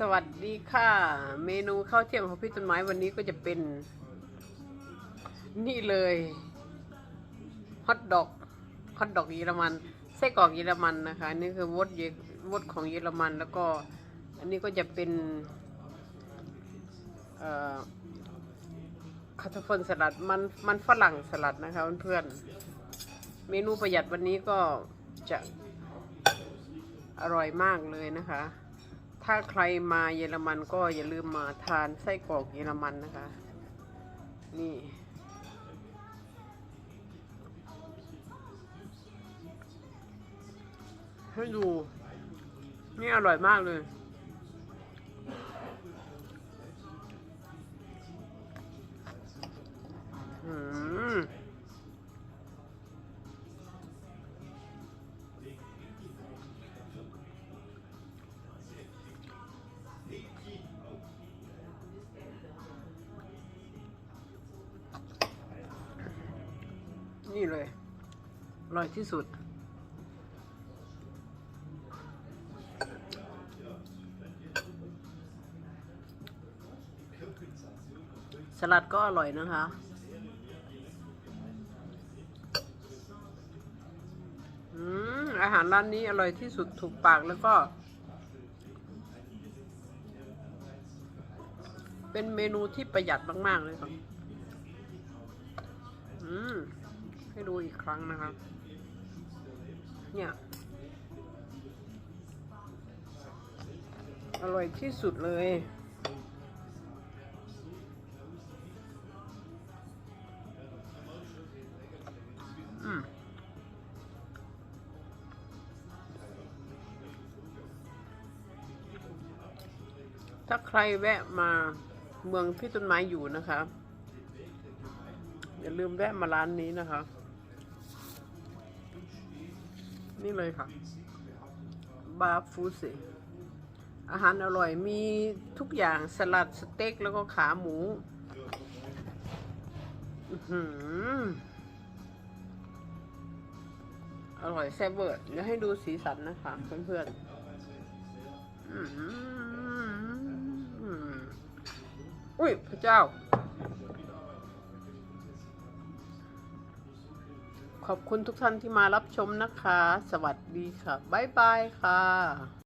สวัสดีค่ะ เมนูข้าวเที่ยงของพี่ต้นไม้วันนี้ก็จะเป็น นี่เลยฮอทดอกฮอทดอกเยอรมันไส้กรอกเยอรมันนะคะนี่คือวดเยวดของเยอรมัน แล้วก็ อันนี้ก็จะเป็นคาทฟนสลัดมันมันฝรั่งสลัดนะคะเพื่อนๆเมนูประหยัดวันนี้ก็จะอร่อยมากเลยนะคะ ถ้าใครมาเยอรมันก็อย่าลืมมาทานไส้กรอกเยอรมันนะคะ นี่ ให้ดู นี่อร่อยมากเลย นี่เลยอร่อยที่สุด สลัดก็อร่อยนะคะ อืม อาหารร้านนี้อร่อยที่สุดถูกปากแล้วก็ เป็นเมนูที่ประหยัดมาก ๆ เลยครั ดูอีกครั้งนะครับ เนี่ย อร่อยที่สุดเลยถ้าใครแวะมาเมืองพี่ต้นไม้อยู่นะคะ อย่าลืมแวะมาร้านนี้นะคะ นี่เลยค่ะ บาฟูเซอาหารอร่อยมีทุกอย่างสลัดสเต็กแล้วก็ขาหมูอร่อยแซ่บเวอร์เดี๋ยวให้ดูสีสันนะคะ เพื่อนๆอุ้ยพระเจ้า ขอบคุณทุกท่านที่มารับชมนะคะ สวัสดีค่ะ บ๊ายบายค่ะ